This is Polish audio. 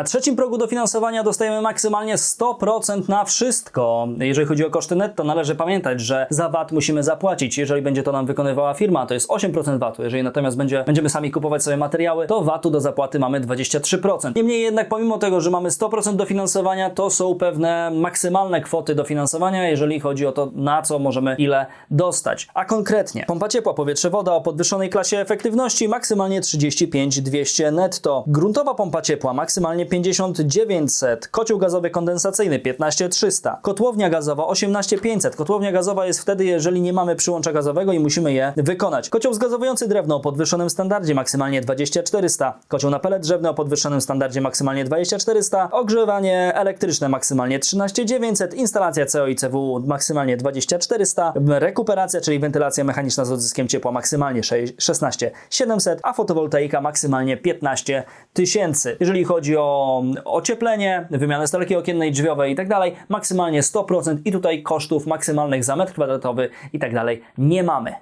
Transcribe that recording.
Na trzecim progu dofinansowania dostajemy maksymalnie 100% na wszystko. Jeżeli chodzi o koszty netto, należy pamiętać, że za VAT musimy zapłacić. Jeżeli będzie to nam wykonywała firma, to jest 8% VAT-u. Jeżeli natomiast będzie, będziemy sami kupować sobie materiały, to VAT-u do zapłaty mamy 23%. Niemniej jednak, pomimo tego, że mamy 100% dofinansowania, to są pewne maksymalne kwoty dofinansowania, jeżeli chodzi o to, na co możemy ile dostać. A konkretnie, pompa ciepła, powietrze, woda o podwyższonej klasie efektywności maksymalnie 35 200 netto. Gruntowa pompa ciepła maksymalnie 50 900. Kocioł gazowy kondensacyjny 15 300. Kotłownia gazowa 18 500. Kotłownia gazowa jest wtedy, jeżeli nie mamy przyłącza gazowego i musimy je wykonać. Kocioł zgazowujący drewno o podwyższonym standardzie maksymalnie 20 400. Kocioł na pelet drzewny o podwyższonym standardzie maksymalnie 20 400. Ogrzewanie elektryczne maksymalnie 13 900. Instalacja CO i CW maksymalnie 20 400. Rekuperacja, czyli wentylacja mechaniczna z odzyskiem ciepła maksymalnie 6 16 700, a fotowoltaika maksymalnie 15 tysięcy. Jeżeli chodzi o ocieplenie, wymianę stalki okiennej, drzwiowej i tak dalej, maksymalnie 100% i tutaj kosztów maksymalnych za metr kwadratowy i tak dalej nie mamy.